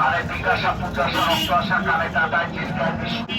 আরে বিকাশা পূজাশা রক্তাশা কানে টাটায় চিন্তায় বিষ্ণু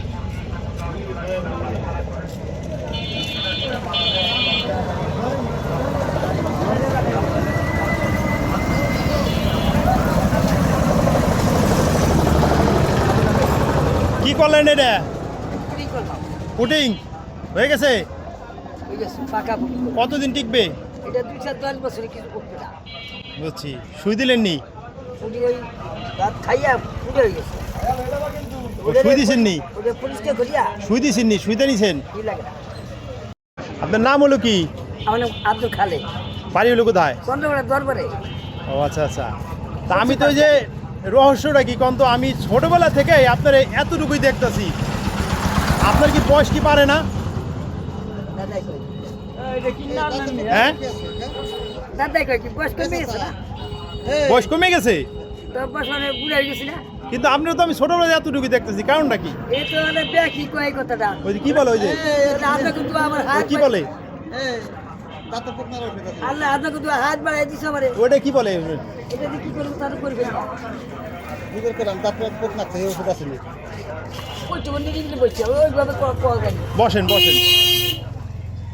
করলেন এটা? পুটিং? হয়ে গেছে। কতদিন টিকবে? বুঝছি। সুই দিলেন নি দিছেন দিছেন নিছেন? আপনার নাম হলো কি? আমার নাম আব্দুল খালে বাড়ি হলো কোথায়? চন্দ্রগড়ের দরবারে। ও আচ্ছা আচ্ছা। তা আমি তো ওই যে রহস্যটা কি কন্ত আমি ছোটবেলা থেকে আপনার এতটুকুই দেখতেছি আপনার কি বয়স কি পারে না হ্যাঁ বয়স কমে গেছে মানে হয়ে কিন্তু আপনার তো আমি ছোটবেলা এতটুকুই দেখতেছি কারণটা কি মানে কি বলে ওই যে কি বলে আল্লাহ কিন্তু হাত বাড়াই দিছে আমারে। ওইটা কি বলে? এটা কি করব তার বসেন বসেন।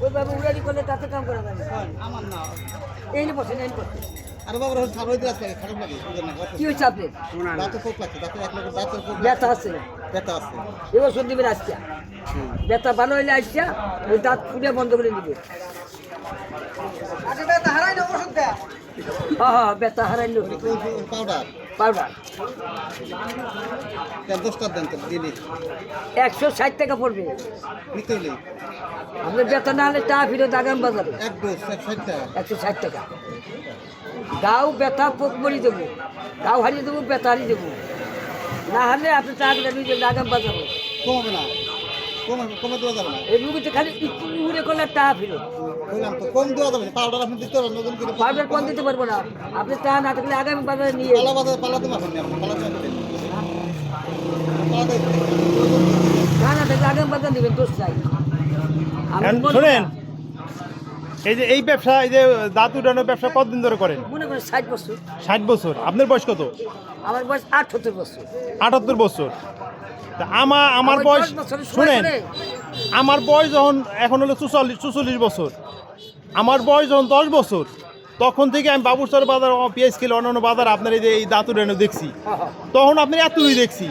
ওইভাবে উড়ানি করলে তাতে কাম করা যায় না। এই বসেন নিয়ে বসেন। কি ব্যথা আছে। এবার শুনতে পেরে আসছে ব্যথা ভালো হইলে আসছে ওই দাঁত ফুটে বন্ধ করে নিবে হ্যাঁ হারাইলো পাউডার একশো ষাট টাকা পড়বে ব্যথা না হলে টা ফিরত আগাম বাজারে একশো ষাট টাকা। গাও ব্যথা পোক মরি দেবো গাও হারিয়ে দেবো ব্যথা হারিয়ে দেবো না হলে আপনি চা নিয়ে আগাম বাজারে কমাবে না। কমে দেওয়া যাবে না। এই খালি একটু উড়ে করলে টা ফিরত বললাম তো কম দেওয়া যাবে না। পাউডার আপনি দিতে পারবেন নতুন করে পাউডার কম দিতে পারব না। আপনি চা না থাকলে আগামী বাজারে নিয়ে পালা বাজারে পালাতে পারবেন আপনি পালাতে পারবেন পালাতে না থাকলে আগামী বাজার নেবেন দোষ নাই। আমি শোনেন। এই যে এই ব্যবসা এই যে দাঁত উঠানোর ব্যবসা কতদিন ধরে করেন? মনে করেন ষাট বছর। ষাট বছর। আপনার বয়স কত? আমার বয়স আটসত্তর বছর। আটাত্তর বছর। তা আমার আমার বয়স শুনেন আমার বয়স যখন এখন হলো চুচল্লিশ চুচল্লিশ বছর আমার বয়স যখন দশ বছর তখন থেকে আমি বাবুরচর বাজার পিএস কিলো অন্যান্য বাজার আপনার এই যে এই দাঁত উঠানো দেখছি। তখন আপনি এতই দেখছি।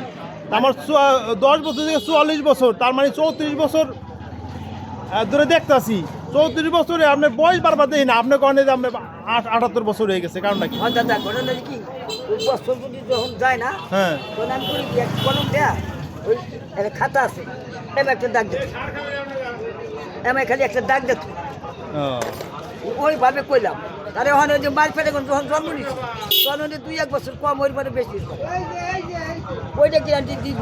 আমার দশ বছর থেকে চুয়াল্লিশ বছর তার মানে চৌত্রিশ বছর ধরে দেখতাছি। চৌত্রিশ বছরে আপনার বয়স বারবার দেখি না আপনার কারণে যে আপনার আট- আটাত্তর বছর হয়ে গেছে কারণ কি? হ্যাঁ ওই খাতা আছে। এবার একটা দাগ দিত এমন খালি একটা দাগ দিত ওইভাবে কইলাম আরে ওখানে যে মার ফেটে যখন জন্ম নিচ্ছি তখন দুই এক বছর কম ওই পরে বেশি ওইটা গ্যারান্টি দিব।